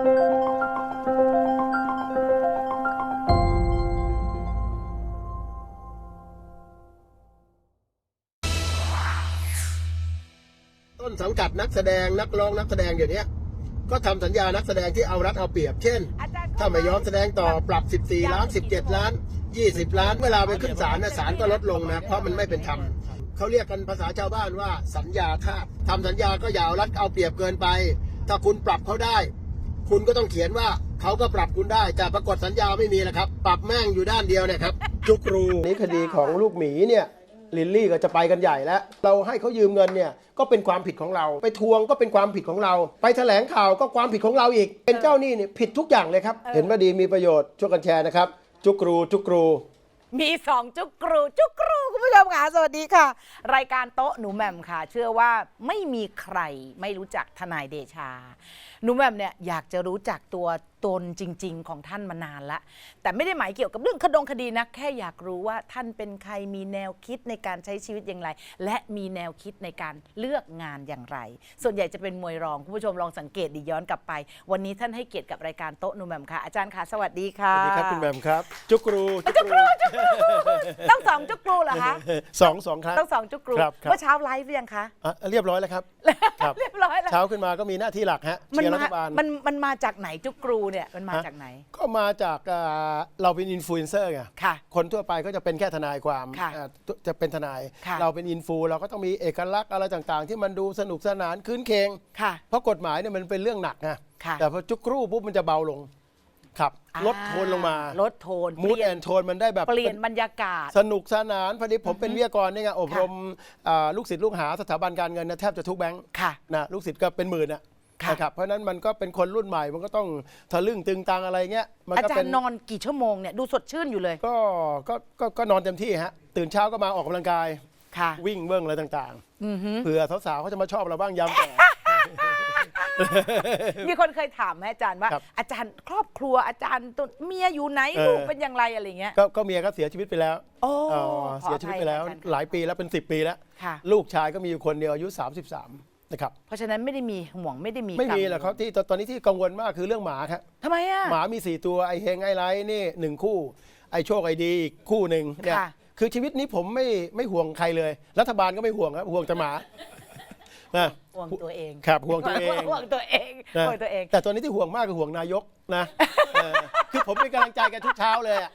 ต้นสังกัดนักแสดงนักร้องนักแสดงเดี๋ยวนี้ก็ทำสัญญานักแสดงที่เอารัดเอาเปรียบ เช่นอาจารย์ถ้าไม่ยอมแสดงต่อปรับ 14 ล้าน 17 ล้าน 20 ล้าน เวลาไปขึ้นศาลนะศาลก็ลดลงนะ เพราะมันไม่เป็นธรรมเขาเรียกกันภาษาชาวบ้านว่าสัญญาทาสทำสัญญาก็อย่าเอารัดเอาเปรียบเกินไป ถ้าคุณปรับเขาได้ คุณก็ต้องเขียนว่าเขาก็ปรับคุณได้แต่ปรากฏสัญญาไม่มีนะครับ ปรับแม่งอยู่ด้านเดียวเนะครับ จุกรูนี่คดีของลูกหมีเนี่ยลิลลี่ก็จะไปกันใหญ่แล้ว เราให้เขายืมเงินเนี่ยก็เป็นความผิดของเรา ไปทวงก็เป็นความผิดของเรา ไปแถลงข่าวก็ความผิดของเราอีก เป็นเจ้าหนี้เนี่ยผิดทุกอย่างเลยครับ เห็นว่าดีมีประโยชน์ช่วยกันแชร์นะครับ จุกรูจุกรูมีสองจุกกรูจุกกรูคุณผู้ชมค่ะสวัสดีค่ะ รายการโต๊ะหนูแหม่มค่ะ เชื่อว่าไม่มีใครไม่รู้จักทนายเดชาหนูแหม่มเนี่ยอยากจะรู้จักตัวตนจริง ๆ ของท่านมานานละ แต่ไม่ได้หมายเกี่ยวกับเรื่องคดงคดีนะแค่อยากรู้ว่าท่านเป็นใครมีแนวคิดในการใช้ชีวิตอย่างไร และมีแนวคิดในการเลือกงานอย่างไร ส่วนใหญ่จะเป็นมวยรองคุณผู้ชมลองสังเกตดีย้อนกลับไป วันนี้ท่านให้เกียรติกับรายการโต๊ะหนูแหม่มค่ะอาจารย์ค่ะสวัสดีสค่ะวัสดีครับคุณแหม่มครับ จุกรูจุจุกรูจุกรูต้องสองจุกรูเหรอคะสองสองครั้งต้องสองจุกรูครับครับเมื่อเช้าไลฟ์หรือยังคะอะเรียบร้อยแล้วครับครับเรียบร้อยแล้วเช้าขึ้นมาก็มีหน้าที่หลักฮะมัเชียร์รัมาฐบาล มันมันมาจากไหนจุกรูเนี่ยมันมาฮะจากไหน ก็มาจากอ่าเราเป็นอินฟลูเอนเซอร์ไงค่ะคนทั่วไปก็จะเป็นแค่ทนายความค่ะอ่าจะเป็นทนายค่ะเราเป็นอินฟูเราก็ต้องมีเอกลักษณ์อะไรต่างๆ ที่มันดูสนุกสนานคืนเคงค่ะเพราะกฎหมายเนี่ยมันเป็นเรื่องหนักนะค่ะแต่พอจุกรูปุ๊บมันจะเบาลงครับลดโทนลงมาลดโทนมูดเปลี่แอยนนโทนมันได้แบบเปลี่ยนบรรยากาศ สนุกสนานพอดีผมเป็นวิทยากรนี่ไงอบรมอ่าลูกศิษย์ลูกหาสถาบันการเงินนะแทบจะทุกแบงค์ค่ะนะลูกศิษย์ก็เป็นหมื่นอะ ค่ะนะครับเพราะฉะนั้นมันก็เป็นคนรุ่นใหม่มันก็ต้องทะลึ่งตึงตังอะไรเงี้ยมันอาก็จารเป็นย์นอนกี่ชั่วโมงเนี่ยดูสดชื่นอยู่เลยก็ก็ก็ก็นอนเต็มที่ฮะตื่นเช้าก็มาออกกำลังกาย ค่ะ วิ่งเบิ้งอะไรต่างอือหือๆเผื่อสาวๆเขาจะมาชอบเราบ้างยามแก่ มีคนเคยถามไหมอาจารย์ว่า ครับ อาจารย์ครอบครัวอาจารย์ตัวเมียอยู่ไหนเออลูกเป็นอย่างไรอะไรเงี้ยก็ก็เมียก็เสียชีวิตไปแล้วโอ้อ๋อขอเสียชีวิตไปแล้วอภัยอาจารย์หลายปีแล้วเป็น 10 ปีแล้ว ค่ะ ลูกชายก็มีอยู่คนเดียวอายุ 33 นะครับเพราะฉะนั้นไม่ได้มีห่วงไม่ได้มีไม่มีกังวลหรอกครับที่ตอนตอนนี้ที่กังวลมากคือเรื่องหมาครับทำไมอะ หมามี 4 ตัวไอเฮงไอไลท์นี่หนึ่งคู่ ไอโชคไอดีอีกคู่หนึ่งเนี่ยค่ะ คือชีวิตนี้ผมไม่ไม่ห่วงใครเลย รัฐบาลก็ไม่ห่วงครับห่วงแต่หมานะห่วงตัวเองครับห่วงตัวเอง ห่วงตัวเองนะห่วงตัวเอง แต่ตอนนี้ที่ห่วงมากคือห่วงนายกนะเออคือผมเป็นกำลังใจกันทุกเช้าเลยอะ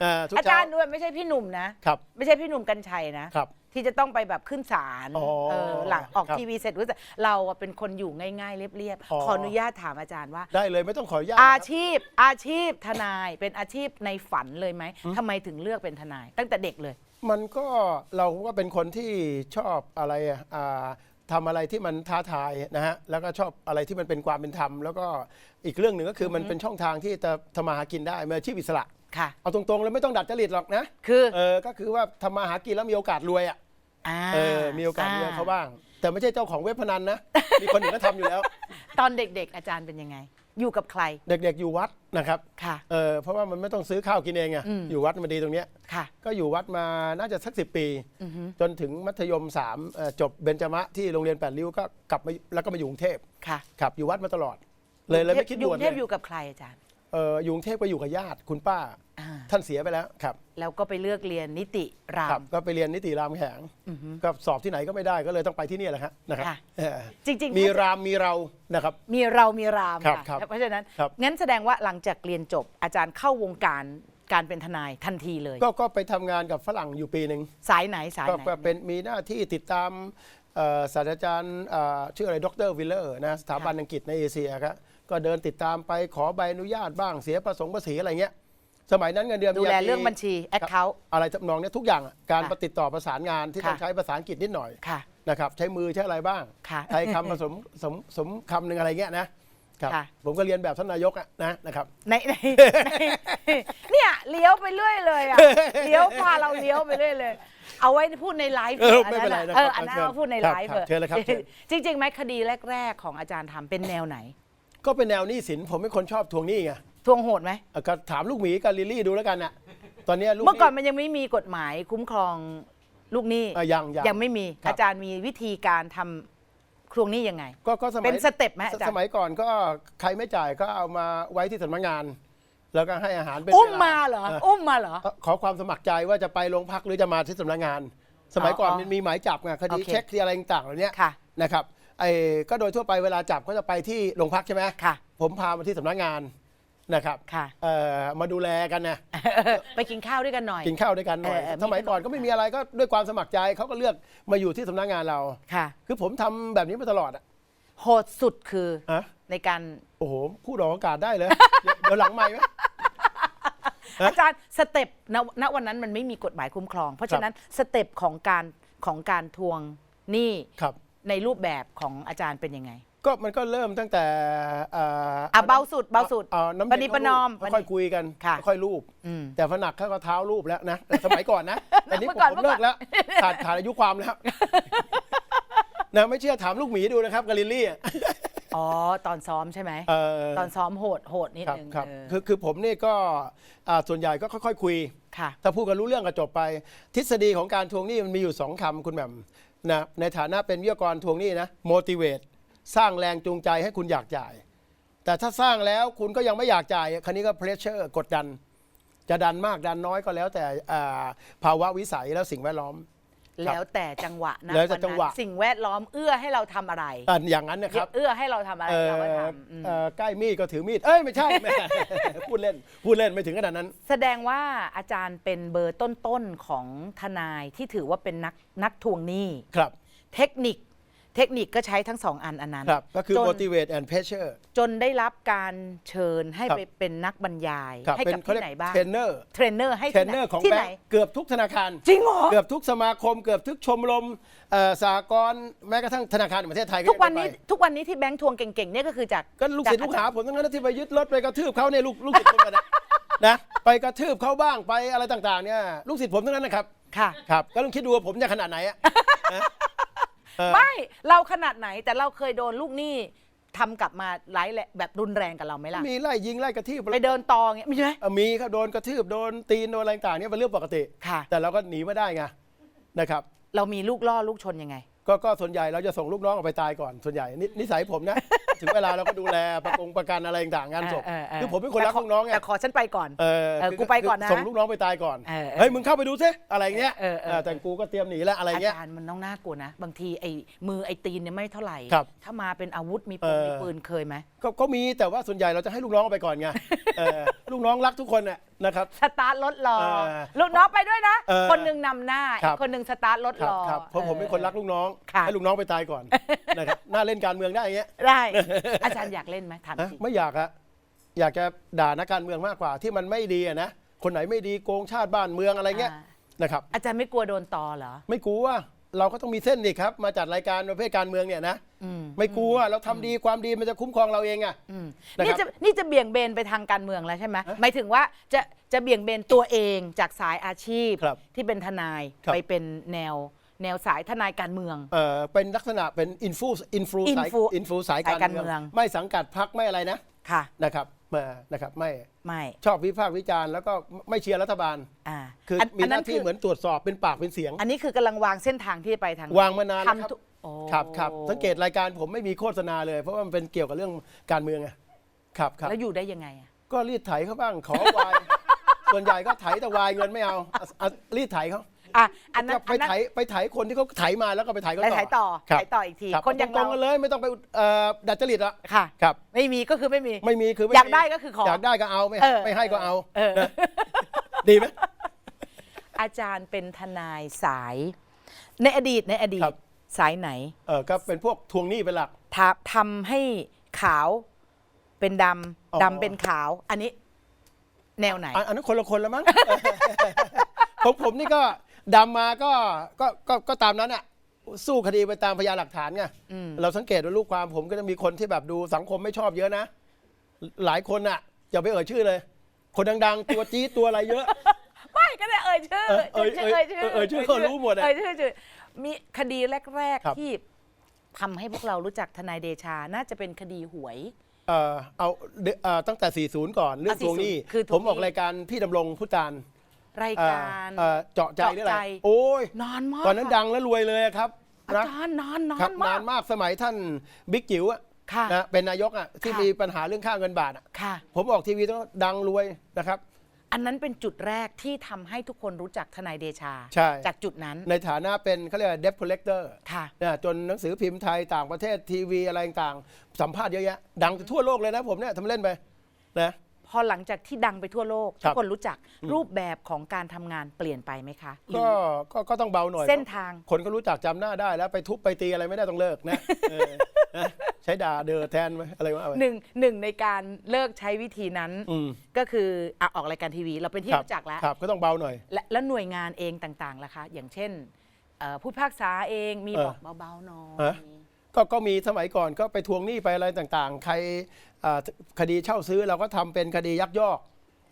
เออทุกอาเช้าจารย์ด้วยไม่ใช่พี่หนุ่มนะ ครับไม่ใช่พี่หนุ่มกัญชัยนะ ครับ ที่จะต้องไปแบบขึ้นศาลอ๋อเออหลังออกครับทีวีเสร็จรู้สึกเราอะเป็นคนอยู่ง่ายๆ เรียบอ๋อ ๆ ขออนุญาตถามอาจารย์ว่า ได้เลยไม่ต้องขออนุญาตอาครับชีพอาชีพทนายเป็นอาชีพในฝันเลยไหมทำไมถึงเลือกเป็นทนาย ตั้งแต่เด็กเลย มันก็เราก็เป็นคนที่ชอบอะไรอะอ่าทำอะไรที่มันท้าทายนะฮะแล้วก็ชอบอะไรที่มันเป็นความเป็นธรรมแล้วก็อีกเรื่องหนึ่งก็คือมันเป็นช่องทางที่จะทำมาหากินได้มืออาชีพอิสระ ค่ะ เอาตรงๆเลยไม่ต้องดัดจริตหรอกนะคือเออก็คือว่าทำมาหากินแล้วมีโอกาสรวยอะอ่าเออมีโอกาสรวยเขาบ้าง แต่ไม่ใช่เจ้าของเว็บพนันนะ มีคนอื่นก็ทำอยู่แล้ว ตอนเด็กๆ อาจารย์เป็นยังไง อยู่กับใคร เด็กๆอยู่วัดนะครับค่ะ เออเพราะว่ามันไม่ต้องซื้อข้าวกินเองอะอืม อยู่วัดมันดีตรงเนี้ย ค่ะ ก็อยู่วัดมาน่าจะสักสิปี อือฮึจนถึงมัธยม3เอ่อจบเบญจมะที่โรงเรียนแปดริ้วก็กลับมาแล้วก็มาอยู่กรุงเทพค่ะครับอยู่วัดมาตลอด เลยเลยไม่คิดอยู่ด่กวนรุงเทพเลอยยู่กับใครอาจารย์ เอออยู่กรุงเทพก็อยู่กับญาติคุณป้า อ่าท่านเสียไปแล้วครับแล้วก็ไปเลือกเรียนนิติราครับมก็ไปเรียนนิติรามแหงอือฮึก็สอบที่ไหนก็ไม่ได้ก็เลยต้องไปที่นี่แหละครับนะครับค่ะ เออจริงๆมีถ้ารามมีเรานะครับ มีเรามีรามครับค่ะครับเพราะฉะนั้น ครับ งั้นแสดงว่าหลังจากเรียนจบอาจารย์เข้าวงการการเป็นทนายทันทีเลย ก็ก็ไปทำงานกับฝรั่งอยู่ปีหนึ่งสายไหนสายก็ไหน ก็เป็นมีหน้าที่ติดตามเอ่อศาสตราจารย์เอ่อชื่ออะไรดรวิลเลอร์นะสถาบันอังกฤษในเอเชียครับ ก็เดินติดตามไปขอใบอนุญาตบ้างเสียประสงค์ภาษีอะไรเงี้ยสมัยนั้นเงินเดือนดูแลปญญาตเรื่องบัญชีแอคเคาท์อะไรทำนองเนี้ยทุกอย่างอะการค่ะติดต่อประสานงานที่ต้องค่ะใช้ภาษาอังกฤษนิดหน่อยค่ะนะครับใช้มือใช้อะไรบ้างค่ะใช้คำผสมสมสมคำหนึ่งอะไรเงี้ยนะครับค่ะผมก็เรียนแบบท่านนายกอะนะนะครับในในในเนี่ยเลี้ยวไปเรื่อยเลยอะเลี้ยวพาเราเลี้ยวไปเรื่อยเลย เอาไว้พูดในไลฟ์เออถะไม่เป็นไรนะเออครับอันนั้นเชิญเอาพูดในครับไลฟ์ครับเชิญเลยครับเชิญจริงๆไหมคดีแรก ๆ ของอาจารย์ทำเป็นแนวไหน ก็เป็นแนวหนี้สินผมเป็นคนชอบทวงหนี้ไงทวงโหดไหม อะก็ถามลูกหมีกับลิลลี่ดูแล้วกันอะตอนเนี้ยลูกห เมื่อก่อนมันยังไม่มีกฎหมายคุ้มครองลูกหนี้อะยังยังยังไม่มีครับ อาจารย์มีวิธีการทำทวงหนี้ยังไง ก็ก็สมัยเป็นสเต็ปไหมอาจารย์ สมัยก่อนก็ใครไม่จ่ายก็เอามาไว้ที่สำนักงาน แล้วก็ให้อาหารเป็นอุ้มเวลมาเหรอเอออุ้มมาเหรอ ขอความสมัครใจว่าจะไปโรงพักหรือจะมาที่สำนักงาน สมัยก่อนอ๋อมันมีหมายจับไงคดีโอเคเช็คที่อะไรต่างๆเหล่านี้ค่ะ นะครับ ไอ้ก็โดยทั่วไปเวลาจับก็จะไปที่โรงพักใช่ไหมค่ะ ผมพามาที่สำนักงานนะครับค่ะ เอ่อมาดูแลกันนะไปกินข้าวด้วยกันหน่อย กินข้าวด้วยกันหน่อยเออเออสมัยก่อนก็ไม่มีอะไรก็ด้วยความสมัครใจเขาก็เลือกมาอยู่ที่สำนักงานเรา ค่ะ คือผมทำแบบนี้มาตลอดอะโหดสุดคืออะในการโอ้โหพูดออกอากาศได้เลย เดี๋ยวเดี๋ยวหลังไม่ไหม ฮะอาจารย์สเต็ปณณวันนั้นมันไม่มีกฎหมายคุ้มครอง เพราะฉะนั้นสเต็ปของการของการทวงหนี้ครับ ในรูปแบบของอาจารย์เป็นยังไงก็มันก็เริ่มตั้งแต่เอ่ออะเบาสุดเบาสุด เอาน้ำปณิประนอมเข้ารูปค่อยคุยกันค่ะค่อยรูป อืม แต่พอหนักเขาก็เท้ารูปแล้วนะแต่สมัยก่อนนะ แต่นี้เมื่ผอก่อนมเลิกแล้วขาดขาดอายุความแล้ว นะไม่เชื่อถามลูกหมีดูนะครับกาลิลลี่อะอ๋อ ตอนซ้อมใช่ไหม เออตอนซ้อมโหดโหดนิดครับนึงครับเออคือคือผมนี่ก็อ่าส่วนใหญ่ก็ค่อย ๆ คุย ค่ะ ถ้าพูดกันรู้เรื่องก็จบไป ทฤษฎีของการทวงหนี้มันมีอยู่สองคำคุณแหม่ม นะในฐานะเป็นวิทยากรทวงหนี้นะ motivate สร้างแรงจูงใจให้คุณอยากจ่าย แต่ถ้าสร้างแล้วคุณก็ยังไม่อยากจ่ายคันนี้ก็ pressure กดดัน จะดันมากดันน้อยก็แล้วแต่ภาวะวิสัยแล้วสิ่งแวดล้อม แล้วแต่จังหวะนะแล้วแต่จังหวะ นนั้นสิ่งแวดล้อมเอื้อให้เราทำอะไร อะอย่างนั้นนะครับ เอื้อให้เราทำอะไรเอ่อเราก็ทำอืมเอ่อใกล้มีดก็ถือมีด เอ้ยไม่ใช่แหม่ พูดเล่น พูดเล่นไม่ถึงขนาดนั้น แสดงว่าอาจารย์เป็นเบอร์ต้นๆของทนายที่ถือว่าเป็นนักนักทวงหนี้ ครับ เทคนิค เทคนิคก็ใช้ทั้งสองอันอันนั้น ครับก็คือ จน motivate and pressure จนได้รับการเชิญให้ครับ ไปเป็นนักบรรยาย ครับให้เป็กับเขาที่เรียกไหนบ้างเทรนเนอร์เทรนเนอร์ให้เทรที่นไหเนนอร์ของที่แบไหน งค์เกือบทุกธนาคาร จริงเหรอ เกือบทุกสมาคม เกือบทุกชมรมเอ่อสากลแม้กระทั่งธนาคารแห่งประเทศไทยทุกวันนี้ยังได้ไปทุกวันนี้ที่แบงค์ทวงเก่งๆเนี่ยก็คือจากก็ลูกศิษย์จลูกหาผมทั้งนั้นที่ไปยึดรถไปกระทืบเขาเนี่ยลูกลูกศิษย์ผมอะนะนะไปกระทืบเขาบ้างไปอะไรต่างๆเนี่ยลูกศิษย์ผมทั้งนั้นนะครับค่ะ ครับก็ต้องคิดดูว่าผมจะขนาดไหนอะนะ เออ ไม่เราขนาดไหนแต่เราเคยโดนลูกหนี้ทำกลับมาไร้ายแหละแบบรุนแรงกับเราไหมล่ะมีไล่ยิงไล่กระทืบไปเดินตออย่างเงี้ยมีไหม เอ่อมีครับโดนกระทืบโดนตีนโดนอะไรต่างๆเนี่ยเป็นเรื่องปกติ ค่ะ แต่เราก็หนีมาได้ไงนะครับ เรามีลูกล่อลูกชนยังไง ก็ก็ส่วนใหญ่เราจะส่งลูกน้องออกไปตายก่อนส่วนใหญ่นินิสัยผมนะ ถึงเวลาเราก็ดูแลประกงประกันอะไรต่างๆงานศพเออเออเออ คือผมเป็นคนรักลูกน้องไงแต่ขอฉันไปก่อน เออเออคืกูไปก่อนนะส่งลูกน้องไปตายก่อนเออเออเฮ้ยมึงเข้าไปดูซิอะไรเงี้ยเออเออเออแต่กูก็เตรียมหนีแล้วอะไรอาเงี้ยจารย์มันต้องน่ากลัวนะ บางทีไอ้มือไอ้ตีนเนี่ยไม่เท่าไหร่ ครับถ้ามาเป็นอาวุธมีปืนเออ มีปืนเคยไหมก็ก็มีแต่ว่าส่วนใหญ่เราจะให้ลูกน้องเอาไปก่อนไงเออลูกน้องรักทุกคนน่ะนะครับ สตาร์ทรถรอ เออลูกน้องไปด้วยนะ เออคนหนึ่งนำหน้า ครัอีบกคนหนึ่งสตาร์ทรถครรับอครับเพราะผมเป็นคนรักลูกน้องค่ะให้ลูกน้องไปตายก่อนนะครับน่าเล่นการเมืองได้อย่างเงี้ยได้ อาจารย์อยากเล่นไหมถามฮะจริงไม่อยากอะอยากจะด่านักการเมืองมากกว่าที่มันไม่ดีอะนะคนไหนไม่ดีโกงชาติบ้านเมืองอะไรเงี้ยอ่านะครับ อาจารย์ไม่กลัวโดนตอเหรอไม่กลัวเราก็ต้องมีเส้นนี่ครับมาจัดรายการประเภทการเมืองเนี่ยนะอืมไม่กลัวเราทำดีความดีมันจะคุ้มครองเราเองอะ อืมนะครับนี่จะนี่จะเบี่ยงเบนไปทางการเมืองแล้วใช่ไหมหมายถึงว่าจะจะเบี่ยงเบนตัวเองจากสายอาชีพครับที่เป็นทนายครับ ไปเป็นแนว แนวสายทนายการเมือง เอ่อเป็นลักษณะเป็นอินฟูอินฟูสาย Influ อินฟูสายสายกาการรเมืเมืออง ง ไม่สังกัดพักไม่อะไรนะค่ะ นะครับมานะครับไม่ไม่ชอบวิพากษ์วิจารณ์แล้วก็ไม่เชียร์รัฐบาล อ่าคืออนมีหน้าที่คืเหมือนตรวจสอบเป็นปากเป็นเสียง อันนี้คือกำลังวางเส้นทางที่จะไปทางวางมานานแล้วครับ ทำทุกโอ้ครับครับสังเกตรายการผมไม่มีโฆษณาเลย เพราะว่ามันเป็นเกี่ยวกับเรื่องการเมืองไงครับครับแล้วอยู่ได้ยังไงอะ ก็รีดไถเขาบ้างขอวาย ส่วนใหญ่ก็ไถแต่วายเงินไม่เอาอะอะรีดไถเขา อะอันนั้นก็ไปอันนั้นไถไปไถคนที่เขาไถมาแล้วก็ไปไถเขาไปต่อถ่ายต่อครับถ่ายต่ออีกที รับคนอย่างตรเรางๆกันเลยไม่ต้องไปเอ่อดัดจริตอะค่ะ ครับ ไม่มีก็คือไม่มี ไม่มีคือไม่อยากมีได้ก็คือขออยากได้ก็เอาไม่เออไม่ให้ก็เอาเออ นะดีไหม อาจารย์เป็นทนายสาย ในอดีตในอดีครัตบสายไหนเออก็เป็นพวกทวงหนี้เป็นหลักทาทำให้ขาวเป็นดอ๋อำดำเป็นขาว อันนี้ แนวไหน อันอันนั้นคนละคนแล้วมั้ง ผมผมนี่ก็ ดำมาก็ก็ก็ก็ตามนั้นอะสู้คดีไปตามพยานหลักฐานไงอืม เราสังเกตว่าลูกความผมก็จะมีคนที่แบบดูสังคมไม่ชอบเยอะนะ หลายคนอะอย่าไปเอ่ยชื่อเลย คนดังๆ ตัวจี๊ดตัวอะไรเยอะ ไม่ก็ได้เอ่ยชื่อเออเอ่ยเอ่ยเอ่ยเอ่ยชื่อเขารู้หมดอะเอ่ยชื่อชื่อมีคดีแรก ครับ ๆ ที่ทำให้พวกเรารู้จักทนายเดชา น่าจะเป็นคดีหวย เอ่อเอาเดเอ่อตั้งแต่ 40 ก่อนเรื่องอะทวงหนี้40คือทวงหนี้ ผมออกรายการพี่ดำรงพุทธาน รายเอ่อการเอ่อเจาะใจเจาะหรืออะไรใจ โอ้ยนานมากตอนนั้นดังแล้วรวยเลยครับอานะจารย์นานนาครับนนามานกมากสมัยท่านบิ๊กจิ๋วอะค่ะ นะเป็นนายกอะที่ค่ะ มีปัญหาเรื่องค่าเงินบาทอะค่ะ ผมออกทีวีต้องดังรวยนะครับ อันนั้นเป็นจุดแรกที่ทำให้ทุกคนรู้จักทนายเดชา ใช่ จากจุดนั้นในฐานะเป็นเขาเรียกเดฟคอลเลกเตอร์ค่ะ นะจนหนังสือพิมพ์ไทยต่างประเทศทีวีอะไรต่างๆสัมภาษณ์เยอะแยะดังทั่วโลกเลยนะผมเนี่ยทำเล่นไปนะ พอหลังจากที่ดังไปทั่วโลกครัทุบกคนรู้จักรูปแบบของการทำงานเปลี่ยนไปไหมคะหรือก็ก็ก็ต้องเบาหน่อยเส้นทาง คนก็รู้จักจำหน้าได้แล้วไปทุบไปตีอะไรไม่ได้ต้องเลิกนะเออนะใช้ด่าเดอแทนไหมอะไรวะเอาไว้หนึ่งหนึ่งในการเลิกใช้วิธีนั้นอืม ก็คืออะออกรายการทีวีเราเป็นที่ครับรู้จักแล้ว ครับก็ต้องเบาหน่อย และแล้วหน่วยงานเองต่างๆล่ะคะ อย่างเช่นเอ่อผู้พิพากษาเองมีเออบอกเบาๆหน่อย ฮะ ก็ก็มีสมัยก่อนก็ไปทวงหนี้ไปอะไรต่างๆ ใครอ่า คดีเช่าซื้อเราก็ทำเป็นคดียักยอก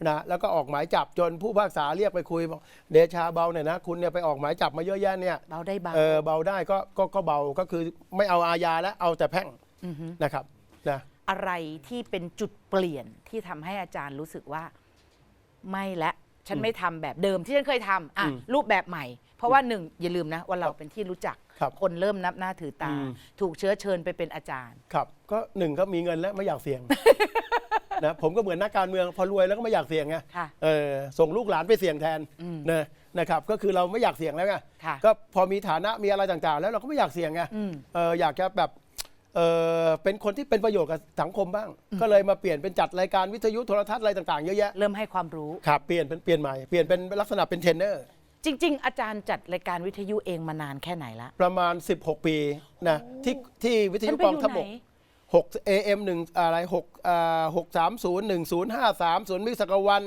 นะแล้วก็ออกหมายจับจนผู้พิพากษาเรียกไปคุยบอกเดชาเบาหน่อยนะ คุณเนี่ยไปออกหมายจับมาเยอะแยะเนี่ยเบาได้เบาเออเบาได้ก็ก็ก็เบาก็คือไม่เอาอาญาแล้วเอาแต่แพ่งอฮึนะครับนะอะไรที่เป็นจุดเปลี่ยนที่ทำให้อาจารย์รู้สึกว่าไม่และฉันไม่ทำแบบเดิมที่ฉันเคยทำอะรูปแบบใหม่ เพราะว่าหนึ่งอย่าลืมนะว่าเราเป็นที่รู้จัก ครับคนเริ่มนับหน้าถือตา อืม ถูกเชื้อเชิญไปเป็นอาจารย์ ครับ ก็หนึ่งก็มีเงินแล้วไม่อยากเสี่ยง นะผมก็เหมือนนักการเมืองพอรวยแล้วก็ไม่อยากเสี่ยงไงค่ะเออส่งลูกหลานไปเสี่ยงแทนอืมนะนะครับ ก็คือเราไม่อยากเสี่ยงแล้วไงค่ะก็พอมีฐานะมีอะไรต่างๆ แล้วเราก็ไม่อยากเสี่ยงไงอืม เอออยากจะแบบเออเป็นคนที่เป็นประโยชน์กับสังคมบ้าง ก็เลยมาเปลี่ยนเป็นจัดรายการวิทยุโทรทัศน์อะไรต่างๆเยอะแยะ เริ่มให้ความรู้ ครับเปลี่ยนเป็นเปลี่ยนใหม่ เปลี่ยนเป็นลักษณะเป็นเทรนเนอร์ จริง ๆ อาจารย์จัดรายการวิทยุเองมานานแค่ไหนละ ประมาณ 16 ปีนะที่ที่วิทฉัยุนไปกองอยู่ทัพไหบน ก6 AM 1อะไร6อ่า630 1053 ศูนย์มิกสกวัน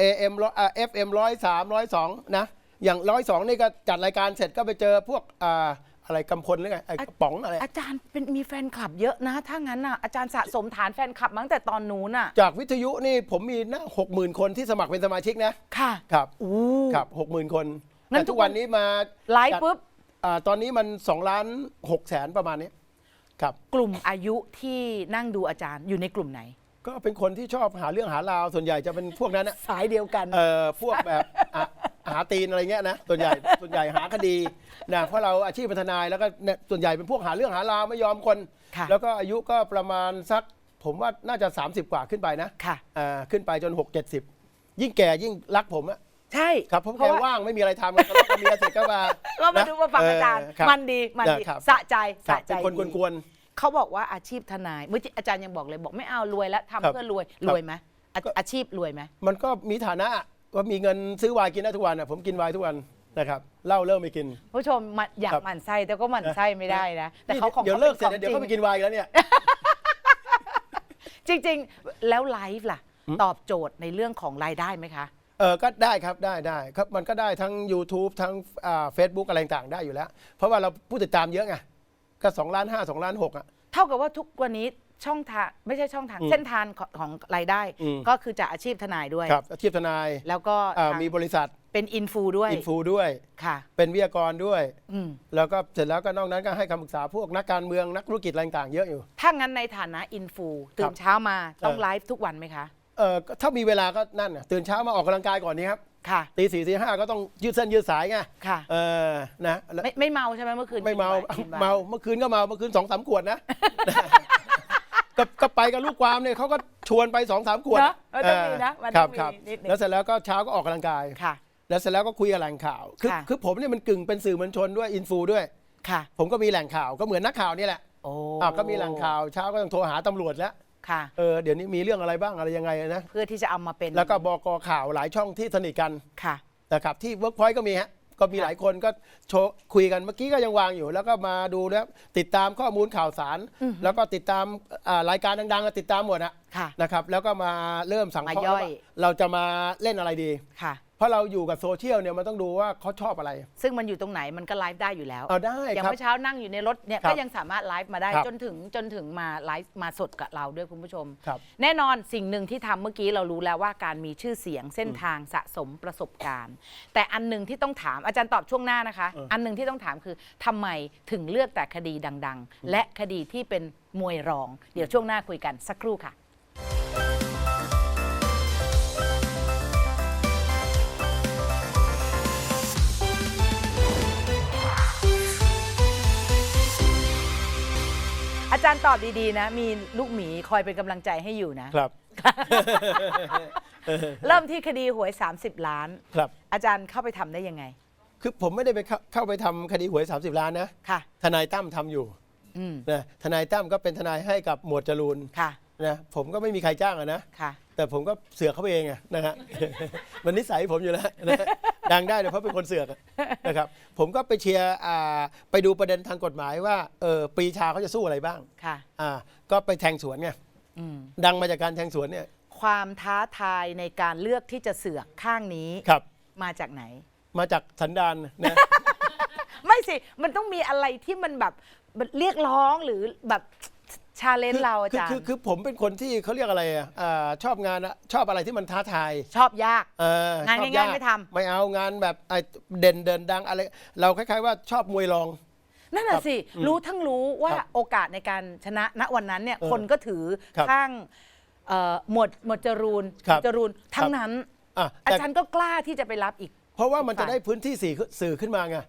AM ร้อยอ่า FM 103 102 นะ อย่าง 102 นี่ก็จัดรายการเสร็จก็ไปเจอพวกอ่า อะไรกำพลหรือไงไอ้กระป๋องอะไร อาจารย์เป็นมีแฟนคลับเยอะนะ ถ้างั้นน่ะอาจารย์สะสมฐานแฟนคลับมาตั้งแต่ตอนนู้นน่ะ จากวิทยุนี่ผมมีนะหกหมื่นคนที่สมัครเป็นสมาชิกนะ ค่ะ ครับอู้ ครับหกหมื่นคนงั้นแต่ทุทุกกวัวันน นี้มาไลฟ์ปุ๊บ อ่าตอนนี้มัน2ล้าน6แสนประมาณนี้ครับ กลุ่มอายุที่นั่งดูอาจารย์อยู่ในกลุ่มไหน ก็เป็นคนที่ชอบหาเรื่องหาราวส่วนใหญ่จะเป็นพวกนั้นนะสายเดียวกัน เอ่อพวกแบบอะ หาตีนอะไรเงี้ยนะส่วนใหญ่ส่วนใหญ่หาคดีนะเพราะเราอาชีพเป็นทนายแล้วก็เนี่ยส่วนใหญ่เป็นพวกหาเรื่องหาราวไม่ยอมคน ค่ะ แล้วก็อายุก็ประมาณสัก ผมว่าน่าจะ 30 กว่าขึ้นไปนะค่ะ อ่าขึ้นไปจน 6 70 ยิ่งแก่ยิ่งรักผมอะใช่ครับเพราะเพแกราะว่าว่างไม่มีอะไรทำก็แล้วก็มีเสร็จก็มาก็มานะดูมาฟังอาจารย์ เครับมันดีมันดีครับสะใจครัสะบใจเป็นคนดีกวน เขาบอกว่าอาชีพทนายเมื่อกี้อาจารย์ยังบอกเลยบอกไม่เอารวยแล้วครัทำบเพื่อรวยครับรวยไหมอาก็ อาชีพรวยไหม ๆมันก็มีฐานะ ว่ามีเงินซื้อไวน์กินได้ทุกวันอะผมกินไวน์ทุกวันนะครับเหล้าเริ่มไม่กิน ผู้ชมมันอยากครับ หมั่นไส้แต่ก็หมั่นไส้ไม่ได้นะ แต่เขาของเดี๋ยวขาเลิกเสร็จป็นเดี๋ยวขก็องไปจริงกินไวน์อีกแล้วเนี่ย จริงๆแล้วไลฟ์ล่ะตอบโจทย์ในเรื่องของรายได้ไหมคะ เออก็ได้ครับได้ได้ครับมันก็ได้ทั้ง YouTube ทั้งเฟซบุ๊กอะไรต่างๆได้อยู่แล้ว เพราะว่าเราผู้ติดตามเยอะไงก็2ล้าน5 2ล้าน6อะ เท่ากับว่าทุกวันนี้ ช่องทางไม่ใช่ช่องทางอืมเส้นทางของของรายได้ อืม ก็คือจากอาชีพทนายด้วย ครับอาชีพทนายแล้วก็อ่าทางมีบริษัทเป็นอินฟูด้วยอินฟูด้วย ค่ะ เป็นวิทยากรด้วย อืมแล้วก็เสร็จแล้วก็นอกนั้นก็ให้คำปรึกษาพวกนักการเมืองนักธุรกิจอะไรต่างๆเยอะอยู่ ถ้างั้นในฐานะอินฟูตื่ครันบเช้ามาต้องเออ ไลฟ์ทุกวันไหมคะ เออก็ถ้ามีเวลาก็นั่นน่ะตื่นเช้ามาออกกำลังกายก่อนนี้ครับค่ะ ตีสี่ตีห้าก็ต้องยืดเส้นยืดสายไงค่ะ เออนะแล้วไม่ไม่เมาใช่ไหมเมื่อคืนไม่เมากินบ่ยเมาเมื่อคืนก็เมาเมื่อคืนสองสามขวดนะ ก็ก็ไปกับลูกความเนี่ยเขาก็ชวนไปสองสามขวดเนอะเออต้องมีนะมันคต้รัอบงมีครับนิดนึงแล้วเสร็จแล้วก็เช้าก็ออกกำลังกาย ค่ะ แล้วเสร็จแล้วก็คุยกับแหล่งข่าวคือค่ะ คือผมเนี่ยมันกึ่งเป็นสื่อมวลชนด้วยอินฟูด้วย ค่ะ ผมก็มีแหล่งข่าวก็เหมือนนักข่าวนี่แหละโอ้อะก็มีแหล่งข่าวเช้าก็ต้องโทรหาตำรวจแล้วค่ะ เออเดี๋ยวนี้มีเรื่องอะไรบ้างอะไรยังไงนะเพื่อที่จะเอามาเป็นแล้วก็บกข่าวหลายช่องที่สนิทกันค่ะ นะครับที่เวิร์กพอยต์ก็มีฮะ ก็มีหลายคนก็โชว์คุยกันเมื่อกี้ก็ยังวางอยู่ แล้วก็มาดูแล้วติดตามข้อมูลข่าวสาร แล้วก็ติดตามอ่ารายการดังๆก็ติดตามหมดอะค่ะ นะครับ แล้วก็มาเริ่มสังเคราะห์มาย่อย ว่าเราจะมาเล่นอะไรดี ค่ะ เพราะเราอยู่กับโซเชียลเนี่ยมันต้องดูว่าเขาชอบอะไร ซึ่งมันอยู่ตรงไหนมันก็ไลฟ์ได้อยู่แล้ว เอาได้อย่างครับ เมื่อเช้านั่งอยู่ในรถเนี่ยครับก็ยังสามารถไลฟ์มาได้ครับ จนถึงจนถึงมาไลฟ์มาสดกับเราด้วยคุณผู้ชม ครับ แน่นอนสิ่งหนึ่งที่ทำเมื่อกี้เรารู้แล้วว่าการมีชื่อเสียงเส้นทางสะสมประสบการณ์ แต่อันหนึ่งที่ต้องถามอาจารย์ตอบช่วงหน้านะคะ เอออั อันหนึ่งที่ต้องถามคือทำไมถึงเลือกแต่คดีดัง ๆ และคดีที่เป็นมวยรอง เดี๋ยวช่วงหน้าคุยกันสักครู่ค่ะ จารย์ตอบดีๆนะ มีลูกหมีคอยเป็นกำลังใจให้อยู่นะ ครับ เริ่มที่คดีหวย 30 ล้าน ครับ อาจารย์เข้าไปทำได้ยังไง คือผมไม่ได้ไปเข้าเข้าไปทำคดีหวย 30 ล้านนะค่ะ ทนายตั้มทำอยู่อืม นะทนายตั้มก็เป็นทนายให้กับหมวดจรูนค่ะ นะผมก็ไม่มีใครจ้างอะนะ ค่ะ แต่ผมก็เสือกเข้าไปเองอะนะฮะ มันนิสัยผมอยู่แล้วนะฮะ ดังได้เลยเพราะเป็นคนเสือกอะนะครับ ผมก็ไปเชียร์อ่าไปดูประเด็นทางกฎหมายว่าเออปรีชาเขาจะสู้อะไรบ้างค่ะอ่าก็ไปแทงสวนไงอืมดังมาจากการแทงสวนเนี่ยความท้าทายในการเลือกที่จะเสือกข้างนี้ครับ มาจากไหน มาจากสันดานนะ ไม่สิ มันต้องมีอะไรที่มันแบบเรียกร้องหรือแบบ ชาเลนจ์เราอาจารคือย์คือผมเป็นคนที่เขาเรียกอะไรอะอ่าชอบงานอะชอบอะไรที่มันท้าทายชอบยาก เอองานชอบง่ายๆไม่ทำ ไม่เอางานแบบไอ้เด่นเดินดังอะไร เราคล้ายๆ ว่าชอบมวยรอง นั่นน่ะสิอืมรู้ทั้งรู้ว่าครับโอกาสในการชนะณวันนั้นเนี่ยเออคนก็ถือครับข้างเอ่อหมวดหมวดจรูนครับจรูนทั้ครังบนั้น อะอาแต่ จารย์ก็กล้าที่จะไปรับอีก เพราะว่ามันจะฝ่ายได้พื้นที่สื่อสื่อขึ้นมาไงก็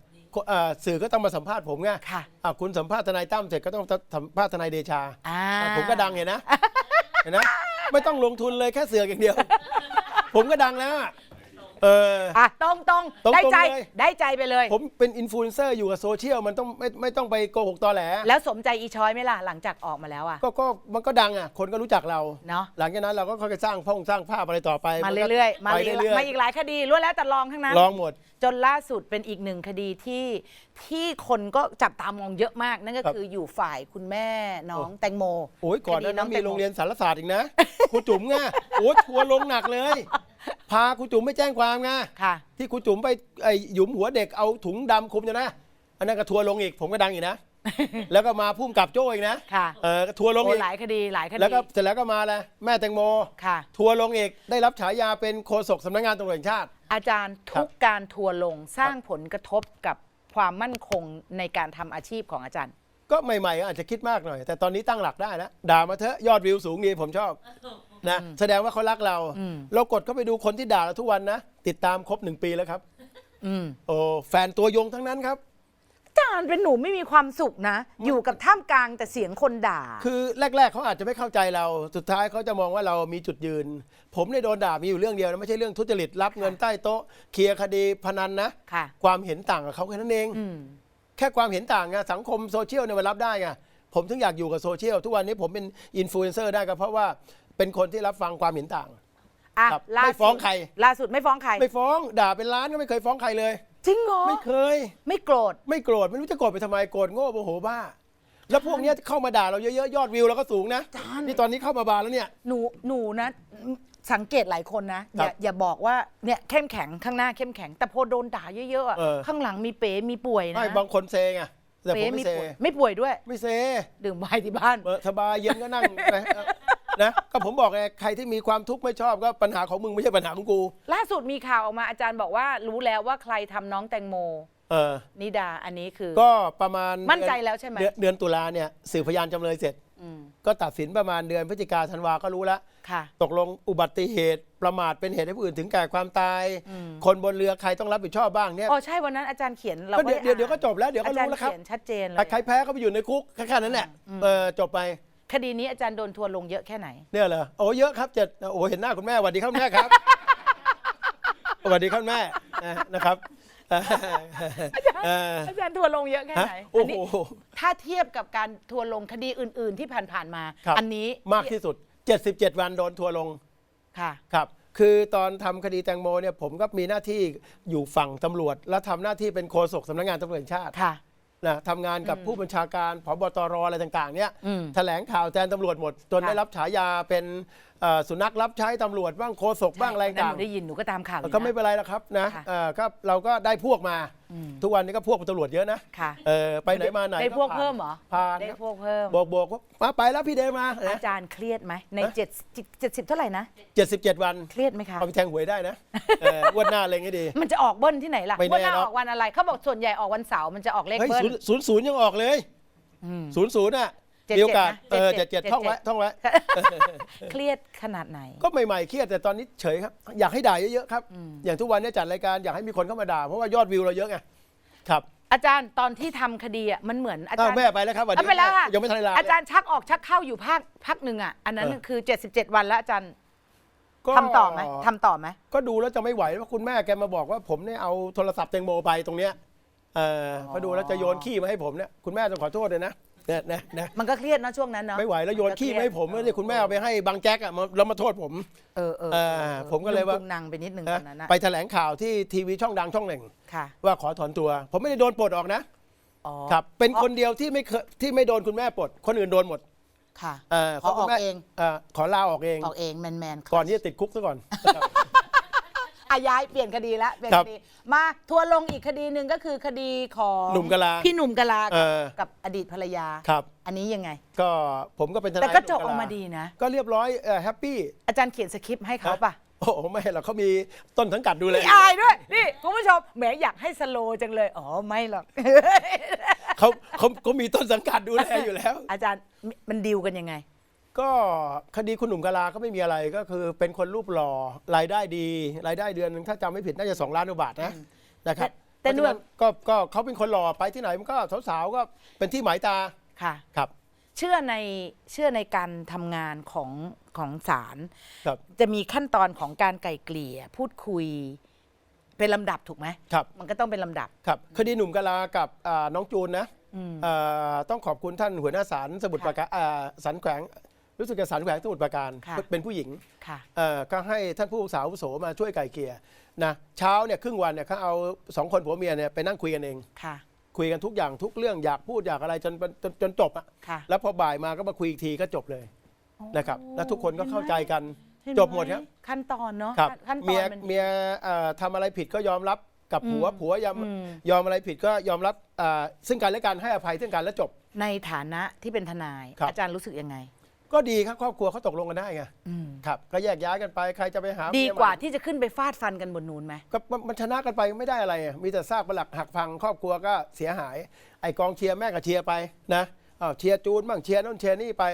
อ่าสื่อก็ต้องมาสัมภาษณ์ผมไงค่ะ อะคุณสัมภาษณ์ทนายตั้มเสร็จก็ต้องสัมภาษณ์ทนายเดชาอ่าอะผมก็ดังเห็นนะ เห็นนะ ไม่ต้องลงทุนเลยแค่เสือกอย่างเดียว ผมก็ดังแล้วอะ เออ อะตรงตรงๆตรงๆได้ใจเลย ได้ใจไปเลย ผมเป็นอินฟลูเอนเซอร์อยู่กับโซเชียลมันต้องไม่ไม่ต้องไปโกหกตอแหลแล้วสมใจอีช้อยไหมล่ะ หลังจากออกมาแล้วอะ ก็ก็มันก็ดังอะ คนก็รู้จักเรา เนาะหลังจากนั้นเราก็ค่อยๆสร้างพ่องสร้างภาพอะไรต่อไปมานก็เรื่อยๆ มาไปอีกเรื่อยมาอีกหลายคดีล้วนแล้วแต่ลองทั้งนั้น ๆลองหมด จนล่าสุดเป็นอีกหนึ่งคดีที่ที่คนก็จับตามองเยอะมาก นั่นก็ครับ คืออยู่ฝ่ายคุณแม่น้องแตงโมโอ้ยก่อนหนาคดีนั้นแตมีโโรงเรียนสารศาสตร์อีกนะครูจุ๋มไงโอ้ยทัวร์ลงหนักเลย พาครูจุ๋มไปแจ้งความไงค่ะ ที่ครูจุ๋มไปไอหยุมหัวเด็กเอาถุงดำคลุมอยู่นะอันนั้นก็ทัวร์ลงอีกผมก็ดังอีกนะ แล้วก็มาพุ่มกับโจ้อีกนะค่ะ เออก็ทัวร์ลงโอ้อีกหลายคดีหลายคดีแล้วก็เสร็จแล้วก็มาเลยแม่แตงโม ค่ะ ทัวร์ลงอีกได้รับฉายาเป็นโฆษกสำนักงานตำรวจแห่งชาติ อาจารย์ครัทุบกการทัวร์ลงสร้างผลกระทบกับความมั่นคงในการทำอาชีพของอาจารย์ ก็ใหม่ๆก็อาจจะคิดมากหน่อย แต่ตอนนี้ตั้งหลักได้แล้วด่ามาเถอะยอดวิวสูงดีผมชอบ นะแสดงว่าเขารักเราอืมเรากดเข้าไปดูคนที่ด่าเราทุกวันนะ ติดตามครบหนึ่งปีแล้วครับอืมโอ้แฟนตัวยงทั้งนั้นครับอาจารย์เป็นหนูไม่มีความสุขนะ อยู่กับท่ามกลางแต่เสียงคนด่า คือแรก ๆเขาอาจจะไม่เข้าใจเรา สุดท้ายเขาจะมองว่าเรามีจุดยืน ผมเนี่ยโดนด่ามีอยู่เรื่องเดียวนะไม่ใช่เรื่องทุจริตรับเงินใต้โต๊ะเคลียร์คดีพนันนะค่ะความเห็นต่างกับเขาแค่นั้นเองอืมแค่ความเห็นต่างไงสังคมโซเชียลเนี่ยมันรับได้ไงผมถึงอยากอยู่กับโซเชียลทุกวันนี้ผมเป็นอินฟลูเอนเซอร์ได้ก็เพราะว่า เป็นคนที่รับฟังความเห็นต่าง อะครับล่าไม่สุดฟ้องใคร ล่าสุดไม่ฟ้องใคร ไม่ฟ้องด่าเป็นล้านก็ไม่เคยฟ้องใครเลย จริงเหรอ ไม่เคย ไม่โกรธ ไม่โกรธไม่รู้จะโกรธไปทำไมโกรธโง่โมโหบ้า แล้วพวกเนี้ยเข้ามาด่าเราเยอะๆยอดวิวเราก็สูงนะจานนี่ตอนนี้เข้ามาบานแล้วเนี่ย หนูหนูนะ สังเกตหลายคนนะอครัย่าบอย่าบอกว่าเนี่ยเข้มแข็งข้างหน้าเข้มแข็ง แต่พอโดนด่าเยอะๆอะเออ ข้างหลังมีเป๋มีป่วยนะไม่บางคนเซไงแต่ผมเป๋ไม่เซป่วยไม่ป่วยด้วย ไม่เซดื่มไวน์ที่บ้าน เออสบายเย็นก็นั่ง ไปเออ นะก็ผมบอกไงใครที่มีความทุกข์ไม่ชอบก็ปัญหาของมึงไม่ใช่ปัญหาของกู ล่าสุดมีข่าวออกมาอาจารย์บอกว่ารู้แล้วว่าใครทำน้องแตงโม เออ นิดาอันนี้คือ ก็ประมาณมั่นใจแล้วใช่ไหมเดือนเดือนตุลาเนี่ยสืบพยานจำเลยเสร็จ อืมก็ตัดสินประมาณเดือนพฤศจิกาธันวาก็รู้แล้วค่ะ ตกลงอุบัติเหตุประมาทเป็นเหตุให้ผู้อื่นถึงแก่ความตาย อืม คนบนเรือใครต้องรับผิดชอบบ้างเนี่ยอ๋อใช่วันนั้นอาจารย์เขียนเราก็เดี๋ยวไเดี๋ยวเดี๋ยวก็จบแล้วเดี๋ยวก็อาจารรู้ย์แล้วครับเขียนชัดเจนเลแต่ย ใครแพ้ก็ไปอยู่ในคุกแค่นั้นแหละเออจบไป คดีนี้อาจารย์โดนทัวร์ลงเยอะแค่ไหน เนี่ยเหรอโอ้เยอะครับเจ็ดโอ้เห็นหน้าคุณแม่สวัสดีครับแม่ครับสวัสดีครับแม่นะนะครับเออ อาจารย์ทัวร์ลงเยอะแค่ฮะไหนโอ้อันนี้โหถ้าเทียบกับการทัวร์ลงคดีอื่น ๆ ที่ผ่านๆมา ครับอันนี้มากที่สุด 77 วันโดนทัวร์ลงค่ะ ครับ คือตอนทำคดีแตงโมเนี่ยผมก็มีหน้าที่อยู่ฝั่งตำรวจ และทำหน้าที่เป็นโฆษกสำนักงานตำรวจแห่งชาติ ค่ะ นะทำงานกับผู้บัญชาการผบตรอะไรต่างๆเนี่ยอืมแถลงข่าวแทนตำรวจหมด จนค่ะได้รับฉายาเป็นเอ่อสุนัขรับใช้ตำรวจบ้างโฆษกบ้างอะไรนั่นต่าหงนูได้ยินหนูก็ตามข่าวอยู่ก็ไม่นะ เป็นไรแล้วครับนะค่ะ เอ่อก็เราก็ได้พวกมา อืมทุกวันนี้ก็พวกตำรวจเยอะนะค่ะ เออไปไหนมาไหนได้พวกผ่านเพิ่มเหรอ ผ่านได้ครับพวกเพิ่ม บอกบอกว่ามาไปแล้วพี่เดมาอาจารย์เครียดไหมในเจ็ดเจ็ดสิบเท่าไหร่นะ เจ็ดสิบเจ็ดวันเครียดไหมคะ เอาไปแทงหวยได้นะเอองวันหน้าอะไรเงี้ยดี มันจะออกเบิ้ลที่ไหนล่ะไม่แน่ว่าหน้าเนอะ ออกวันอะไรเขาบอกส่วนใหญ่ออกวันเสาร์มันจะออกเลขเฮ้ยเบิ้ลศูนย์ศูนย์ศูนย์ยังออกเลยอืมศูนย์ศูนย์อะเจ็ด มีโอกาสเจ็ดนะเออเจ็เจ็ดดเจ็เจ็ดดท่องไว้เจ็ดท่องไว้เครียดขนาดไหน ก็ใหม่ๆเครียดแต่ตอนนี้เฉยครับ อยากให้ด่าเยอะๆครับ อย่างทุกวันเนี้จัดรายการอยากให้มีคนเข้ามาด่าเพราะว่ายอดวิวเราเยอะไงครับออาจารย์ตอนที่ทำคดีอะมันเหมือนอาอ้าจาวรย์แม่ไปแล้วครับวันเอานี้ไปแล้วค่ะยังไม่ทันได้ลาอาจารย์ชักออกชักเข้าอยู่ภาคภาคหนึ่งอะอันนั้นเออคือ 77 วันแล้วอาจารย์ก็ทำต่อไหมทำต่อไหมก็ดูแล้วจะไม่ไหวเพราะคุณแม่แกมาบอกว่าผมเนี่ยเอาโทรศัพท์แตงโมไปตรงเนี้ยเออพอดูแล้วจะโยนขี้มาให้ผมเนี่ยคุณแม่ต้องขอโทษเลยนะเนี่ยนะนะมันก็เครียดเนอะช่วงนั้นเนาะไม่ไหวแล้วโยนขี้มาให้ผมเนี่ยคุณแม่เอาไปให้บางแจ็คอะมาแล้วมาโทษผม เออเออเออผมก็เลยว่างตุงนังไปนิดนึงตนะอนนั้นนะไปแถลงข่าวที่ทีวีช่องดังช่องหนึ่ง ค่ะว่าขอถอนตัว ผมไม่ได้โดนปลดออกนะอ๋อครับ เป็นคนเดียวที่ไม่เคยที่ไม่โดนคุณแม่ปลด คนอื่นโดนหมดค่ะเออขอคุณแม่ออกเองเออขอลาออกเอง ออกเองแมนแมนๆก่อนที่จะติดคุกซะก่อน อาย้ายเปลี่ยนคดีแล้วเปลี่ยนครัคบดีมาทัวร์ลงอีกคดีหนึ่งก็คือคดีของหนุ่มกะลาพี่หนุ่มกะลาเอกับอกับอดีตภรรยาครับ อันนี้ยังไง ก็ผมก็เป็นทนายแต่ก็จบหอนุ่อกมมาดีนะ ก็เรียบร้อยแฮปปี้อาจารย์เขียนสคริปต์ให้เขาปะโอ้โหไม่หรอกเขามีต้นสังกัดดูแลพี่อายด้วย นี่คุณผู้ชมแหมอยากให้สโลว์จังเลย อ๋อไม่หรอก เขาเขาเขามีต้นสังกัดดูแลอยู่แล้ว อาจารย์มันดีลกันยังไง ก็คดีคุณหนุ่มกะลาก็ไม่มีอะไรก็คือเป็นคนรูปหล่อรายได้ดี รายได้เดือนหนึงถ้าจำไม่ผิดน่าจะ2ล้านกว่าบาทนะนะครับแต่แต่เพราะฉะนั้นก็ก็เขาเป็นคนหล่อไปที่ไหนมันก็สาวๆก็เป็นที่หมายตาค่ะครับ เชื่อในเชื่อในการทำงานของของศาลครับจะมีขั้นตอนของการไกล่เกลี่ยพูดคุยเป็นลำดับถูกไหมครับ มันก็ต้องเป็นลำดับครับคดีหนุ่มกะลากับอ่าน้องจูนนะอืมอ่าต้องขอบคุณท่านหัวหน้าศาลสมุทรปราการอ่าสันแขวง รู้สึกจะสันแขวงสมุทรปราการค่ะเป็นผู้หญิงค่ะ เอ่อก็ให้ท่านผู้สาวอาวุโสมาช่วยไก่เกลี่ยนะเช้าเนี่ยครึ่งวันเนี่ยเขาเอาสองคนผัวเมียเนี่ยไปนั่งคุยกันเอง ค่ะ คุยกันทุกอย่างทุกเรื่องอยากพูดอยากอะไรจนจนจนจบอะค่ะแล้วพอบ่ายมาก็มาคุยอีกทีก็จบเลยนะครับ แล้วทุกคนก็เข้าใจกันเห็นไจบหมดครับ ขั้นตอนเนาะครับขั้นตอเมียนมัน เมียเอ่อทำอะไรผิดก็ยอมรับกับผัวอืมผัวยอมอืม ยอมอะไรผิดก็ยอมรับอ่าซึ่งกันและกันให้อภัยซึ่งกันและจบ ในฐานะที่เป็นทนาย ครับ อาจารย์รู้สึกยังไง ก็ดีครับครอบครัวเขาตกลงกันได้ไงอืมครับก็แยกย้ายกันไปใครจะไปหาดีเมียกว่าใหม่ที่จะขึ้นไปฟาดฟันกันบนนูนไหม ก็มันมันชนะกันไปไม่ได้อะไรอะมีแต่ซากปลักหักพังครอบครัวก็เสียหาย ไอกองเชียร์แม่ก็เชียร์ไปนะอ้าวเชียร์จูนบ้างเชียร์โน่นเชียร์นี่ไป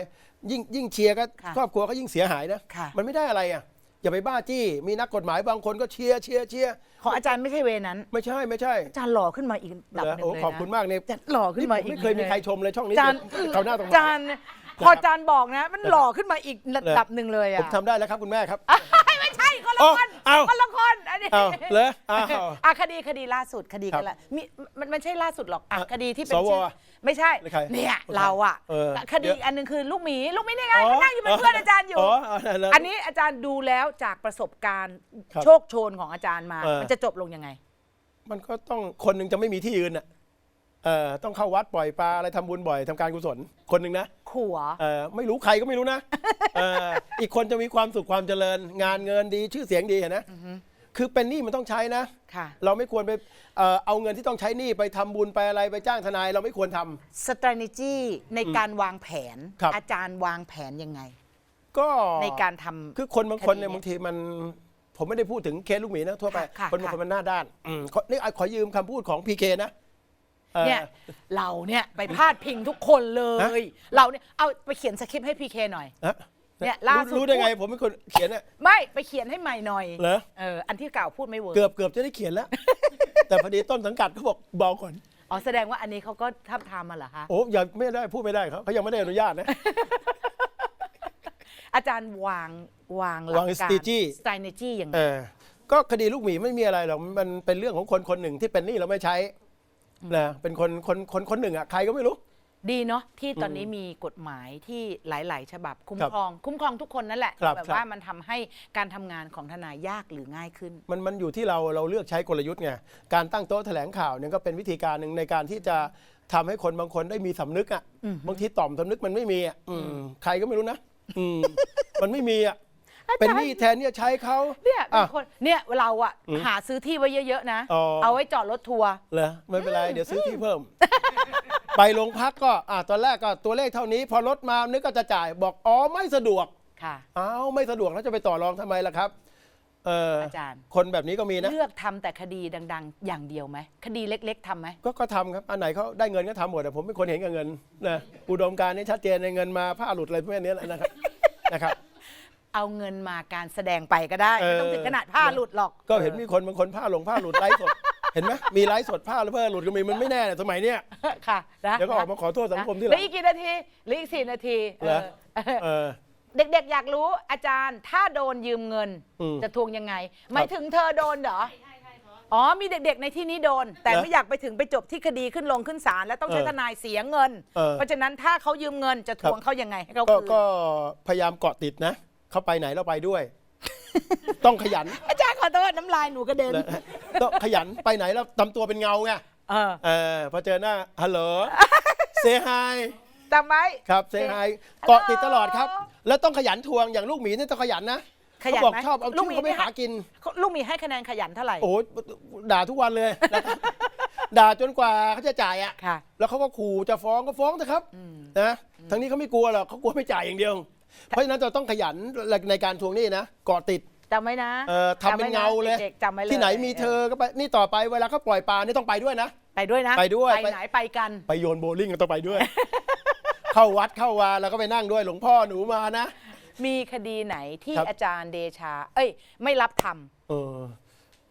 ยิ่งยิ่งเชียร์ก็ค่ะครอบครัวก็ยิ่งเสียหายนะค่ะ มันไม่ได้อะไรอะอย่าไปบ้าจี้มีนักกฎหมายบางคนก็เชียร์เชียร์เชียร์ของอาจารย์ไม่ใช่เวนั้น ไม่ใช่ไม่ใช่อาจารย์หล่อขึ้นมาอีกระดับเหรอหนึ่งโอ้เลยนะขอบคุณมากเนี่ยอาจารย์หล่อขึ้นมาผมอีกไม่เคยมีใครชมเลยช่องนี้อาจารย์เขาหน้าตรงอาจารย์ พออาจารย์บอกนะ มันหล่อขึ้นมาอีกระดับหนึ่งเลยผอะมทำได้แล้วครับคุณแม่ครับ ไม่ใช่คนละอ๋อคนเอ้าคนละคนอันนี้เอ้าเหรออ้าวอะคดีคดีล่าสุดคดีครักับนละมีมันมันไม่ใช่ล่าสุดหรอกอะอะคดีที่เป็นสวชื่อไม่ใช่หรือใครเนี่ยเราอะเออคดีอีกอันหนึงคือลูกหมีลูกหมีนี่ไงอ๋อนั่งอยู่เป็นเพื่อนอาจารย์อยู่ อ๋ออ๋อนั่นแหละอันนี้อาจารย์ดูแล้วจากประสบการณ์ครับโชคโชนของอาจารย์มา เออ มันจะจบลงยังไง มันก็ต้องคนหนึ่งจะไม่มีที่ยืนอะ เอ่อต้องเข้าวัดปล่อยปลาอะไรทำบุญบ่อยทำการกุศลคนหนึ่งนะขัว เอ่อไม่รู้ใครก็ไม่รู้นะเอ่ออีกคนจะมีความสุขความเจริญ งานเงินดีชื่อเสียงดีเห็นนะคือเป็นหนี้มันต้องใช้นะ ค่ะ เราไม่ควรไปเอ่อเอาเงินที่ต้องใช้หนี้ไปทำบุญไปอะไรไปจ้างทนายเราไม่ควรทำ strategy ในการวางแผน ครับ อาจารย์วางแผนยังไง ก็ ในการทำ คือคนบางคนเนี่ยคดีเนี่ยบางทีมันผมไม่ได้พูดถึงเคสลูกหมีนะทั่วไปค่ะคนบางค่ะคนมันหน้าด้านอืมขอนี่ขอยืมคำพูดของพีเคนะอ่อ เนี่ยเราเนี่ยไปพาดพิงทุกคนเลย เราเนี่ยเอาไปเขียนสคริปต์ให้พีเคหน่อยฮะเนี่ยล่าสุดรู้รู้ได้ไงพูดผมเป็นคนเขียนเนี่ยไม่ไปเขียนให้ใหม่หน่อยเหรอเอออันที่เก่าพูดไม่เวิร์กเกือบเกือบจะได้เขียนแล้ว แต่พอดีต้นสังกัดเขาบอกเบาก่อนอ๋อแสดงว่าอันนี้เขาก็ทับทามมาเหรอคะโอ้ยังไม่ได้พูดไม่ได้เขาเขายังไม่ได้อนุญาตนะอาจารย์วางวางหลักวางการ strategy strategy ยังไงเออก็คดีลูกหมีไม่มีอะไรหรอกมันเป็นเรื่องของคนคนหนึ่งที่เป็นหนี้เราไม่ใช้ นะเป็นคนคนคนคนหนึ่งอะใครก็ไม่รู้ ดีเนาะที่ตอนนี้มีกฎหมายที่หลาย ๆ ฉบับคุ้มครับครอง คุ้มครองทุกคนนั่นแหละครับแบบครับ ว่ามันทำให้การทำงานของทนายยากหรือง่ายขึ้น มันมันอยู่ที่เราเราเลือกใช้กลยุทธ์ไงการตั้งโต๊ะแถลงข่าวเนี่ยก็เป็นวิธีการหนึ่งในการที่จะทำให้คนบางคนได้มีสำนึกอะบางทีต่อมสำนึกมันไม่มีอะอืมใครก็ไม่รู้นะอืม มันไม่มีอะอาจารย์ เป็นหนี้แทนที่จะใช้เขา เนี่ยเป็นอะคนเนี่ยเราอะหาซื้อที่ไว้เยอะๆนะ อ๋อ เอาไว้จอดรถทัวร์ เหรอไม่เป็นไรเดี๋ยวซื้อที่เพิ่ม ไปโรงพักก็อ่าตอนแรกก็ตัวเลขเท่านี้ พอรถมานึกก็จะจ่ายบอกอ๋อไม่สะดวก ค่ะ อ้าวไม่สะดวกแล้วจะไปต่อรองทำไมล่ะครับเอออาจารย์ คนแบบนี้ก็มีนะ เลือกทำแต่คดีดัง ๆ อย่างเดียวไหม คดีเล็ก ๆทำไหม ก็ก็ทำครับ อันไหนเขาได้เงินก็ทำหมดแต่ผมเป็นคนเห็นกับเงินนะอุดมการณ์นี่ชัดเจนในเงินมาผ้าหลุดอะไรพวกนี้แหละนะครับ นะครับ เอาเงินมาการแสดงไปก็ได้เออไม่ต้องถึงขนาดผ้าหลุดหรอกก็เห็นมีคนบางคนผ้าหลงผ้าหลุดไร้สด เห็นไหมมีไลฟ์สดผ้าแล้วเพื่อหลุดก็มีมันไม่แน่เนี่ยสมัยเนี้ยค่ะนะเดี๋ยวก็ออกมาขอโทษสังคมที่หเหลัลืองอีกกี่นาทีเหลืออีกสี่นาทีเหรอเออ เออ เด็กๆ อยากรู้อาจารย์ถ้าโดนยืมเงิน อืมจะทวงยังไงหมายถึงเธอโดนเหรออ๋อมีเด็กๆในที่นี้โดน แต่เหรอไม่อยากไปถึงไปจบที่คดีขึ้นลงขึ้นศาลแล้วต้องใช้เออทนายเสียเงิน เออ เพราะฉะนั้นถ้าเขายืมเงินจะทวงเขายังไงให้เขาก็คืนก็พยายามเกาะติดนะ เขาไปไหนเราไปด้วย ต้องขยันอาจารย์ขอโทษน้ำลายหนูกระเด็นนะต้องขยันไปไหนแล้วทำตัวเป็นเงาไงเออเออพอเจอหน้าฮัลโหลเซฮายจำไว้ครับเซฮายเกาะติดตลอดครับ แล้วต้องขยันทวงอย่างลูกหมีนี่ต้องขยันนะขยันเขาบอกไหมชอบเอาลูชื่กอหมีเขาไปไม่หากิน ลูกหมีให้คะแนนขยันเท่าไหร่โอ้ยด่าทุกวันเลยนะครับด่าจนกว่าเขาจะจ่ายอะค่ะ แล้วเขาก็ขู่จะฟ้องก็ฟ้องเถอะครับนะ ทั้งนี้เขาไม่กลัวหรอกเขากลัวไม่จ่ายอย่างเดียว เพราะฉะนั้นเราต้องขยันในการทวงหนี้นะเกาะติดจำไว้นะเอ่อทำเป็นเงาเลย ด็กๆจำไว้เลยที่ไหนมีเธอก็ไปนี่ต่อไปเวลาเขาปล่อยปลานี่ต้องไปด้วยนะ ไปด้วยนะไปด้วย ไปไหนไปกัน ไปโยนโบว์ลิ่งก็ต้องไปด้วย เข้าวัดเข้าวาแล้วก็ไปนั่งด้วยหลวงพ่อหนูมานะ มีคดีไหนที่ครับ อาจารย์เดชา เอ้ย ไม่รับทำเออ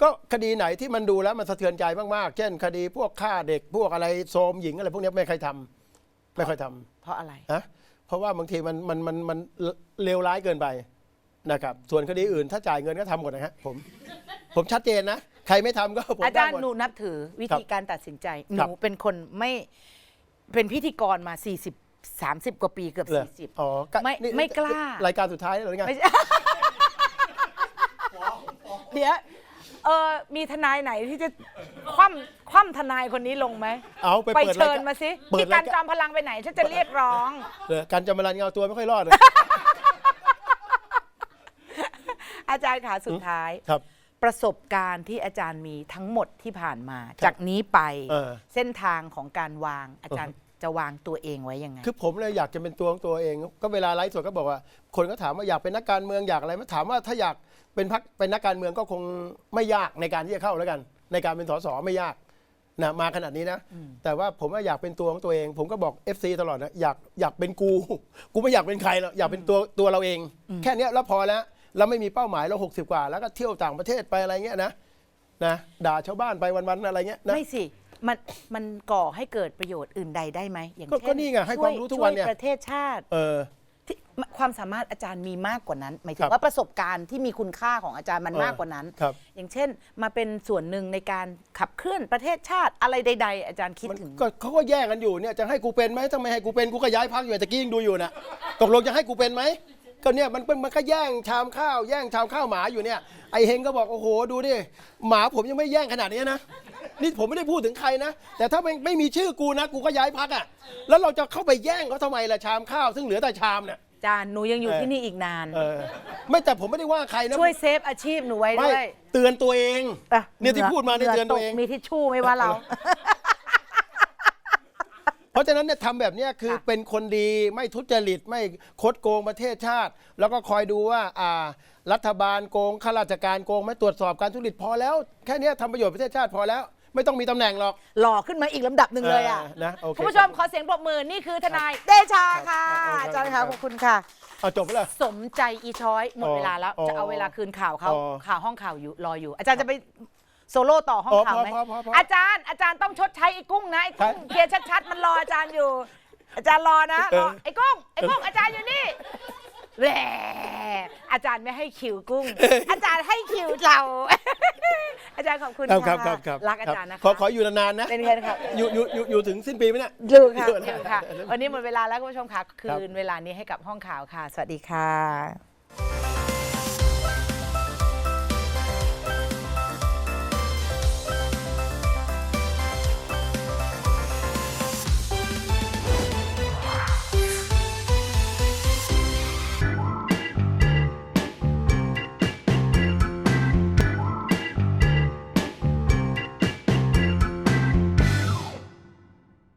ก็คดีไหนที่มันดูแล้วมันสะเทือนใจมากๆ เช่น คดีพวกฆ่าเด็กพวกอะไรโทรมหญิงอะไรพวกเนี้ยไม่เคยทำไม่เคยทำเพราะอะไรนะ เพราะว่าบางทีมันมันมันมันเลวร้ายเกินไปนะครับ ส่วนคดีอื่นถ้าจ่ายเงินก็ทำหมดนะฮะผม ผมชัดเจนนะ ใครไม่ทำก็ผมอาจารย์ได้มด หนูนับถือวิธีการตัดสินใจ หครับนูเป็นคนไม่เป็นพิธีกรมา 40 30 กว่าปีเกือบเหรอ 40 อ๋อไม่นี่ไม่กล้า รายการสุดท้ายแล้วหรือไง ไม่ใช่เดี๋ยว เออมีทนายไหนที่จะคว่ำคว่ำทนายคนนี้ลงไหมเอาไปไปเปิดเชิญรายการมาสิเปิดพี่กัรานยจการอมพลังไปไหนฉันจะเรียกร้องเหรอการจำเวลาเงาตัวไม่ค่อยรอดเลย อาจารย์ขาสุดท้าย ครับ ประสบการณ์ที่อาจารย์มีทั้งหมดที่ผ่านมาจากนี้ไปเออ เส้นทางของการวางอาจารย์จะวางตัวเองไว้ยังไง คือผมเลยอยากจะเป็นตัวของตัวเอง ก็เวลาไลฟ์สดก็บอกว่า คนก็ถามว่าอยากเป็นนักการเมืองอยากอะไรมาถามว่าถ้าอยาก เป็นพักเป็นนักการเมืองก็คงไม่ยากในการที่จะเข้าแล้วกัน ในการเป็นสสไม่ยากนะมาขนาดนี้นะ แต่ว่าผมว่าอยากเป็นตัวของตัวเอง ผมก็บอก FC ตลอดนะอยากอยากเป็นกู กูไม่อยากเป็นใครหรอกอยากเป็นตัวตัวเราเอง แค่เนี้ยแล้วพอแล้วเราไม่มีเป้าหมายเรา60กว่า แล้วก็เที่ยวต่างประเทศไปอะไรเงี้ยนะนะด่าชาวบ้านไปวันๆอะไรเงี้ยนะไม่สิมันมันก่อให้เกิดประโยชน์อื่นใดได้ไหมอย่างก็เช่นก็นี่ไงให้ความรู้ทุกวันเนี่ยช่ประเทศชาติ เออที่ ความสามารถอาจารย์มีมากกว่านั้น หมายถึครังบว่าประสบการณ์ที่มีคุณค่าของอาจารย์มันเออมากกว่านั้น ครับ อย่างเช่น มาเป็นส่วนหนึ่งในการขับเคลื่อนประเทศชาติอะไรใด ๆ อาจารย์คิดมันถึง ก็เขาก็แย่งกันอยู่เนี่ยจะให้กูเป็นไหมถ้าไม่ให้กูเป็นกูก็ย้ายพักอยู่ตะกี้ยังดูอยู่นะตกลงจะให้กูเป็นไหมก็เนี่ยมันเป็นมันก็แย่งชามข้าวแย่งชามข้าวหมาอยู่เนี่ยไอเฮงก็บอกโอ้โหดูดิหมาผมยังไม่แย่งขนาดนี้นะนี่ผมไม่ได้พูดถึงใครนะ แต่ถ้าไม่ไม่มีชื่อกูนะกูก็ย้ายพักอะแล้วเราจะเข้าไปแย่งเขาทำไมล่ะชามข้าวซึ่งเหลือแต่ชามเนี่ยอา จารย์หนูยังอยู่เออที่นี่อีกนาน เออไม่แต่ผมไม่ได้ว่าใครนะช่วยเซฟอาชีพหนูไว้ไม่ด้วยเตือนตัวเอง อะเนี่ยที่พูดมาเนี่ยหเตือนตัวเองกมีทิชชู่ไหม่ว่าเรา เพราะฉะนั้นเนี่ยทำแบบเนี้ยคือค่ะเป็นคนดีไม่ทุจริตไม่คดโกงประเทศชาติ แล้วก็คอยดูว่าอ่า รัฐบาลโกงข้าราชการโกงไม่ตรวจสอบการทุจริตพอแล้ว แค่เนี้ยทำประโยชน์ประเทศชาติพอแล้ว ไม่ต้องมีตำแหน่งหรอกหล่อขึ้นมาอีกลำดับหนึ่งเลยอะเออนะโอเคคุณผู้ชมขอเสียงปรบมือนี่คือทนายเดชาค่ะครับอาจารย์ครัค่ะบขอบคุณค่ะ เอาจบไปแล้ว สมใจอีช้อยหมดอ๋อเวลาแล้วอ๋อจะเอาเวลาคืนข่าวเขาอ๋อข่าวห้องข่าวอยู่รออยู่ อาจารย์จะไปโซโล่ต่อห้องอ๋อข่าวไหมพอพอพอพออาจารย์อาจารย์ต้องชดใช้ไอ้กุ้งนะไอ้กุ้งครับเคลียร์ชัดๆมันรออาจารย์อยู่ อาจารย์รอนะเอรออไอ้กุ้งไอ้กุ้งอาจารย์อยู่นี่ แหมอาจารย์ไม่ให้คิวกุ้ง อาจารย์ให้คิวเรา อาจารย์ขอบคุณครับค่ะครับครับรักอาจารย์นะคะขอขออยู่นานๆนะเป็นไงครับอยู่อยู่อยู่อยู่ถึงสิ้นปีไหมเนี่ยดูค่ะอยู่ดูนะค่ะ วันนี้หมดเวลาแล้วคุณผู้ชมค่ะ คืครับนเวลานี้ให้กับห้องข่าวค่ะ สวัสดีค่ะ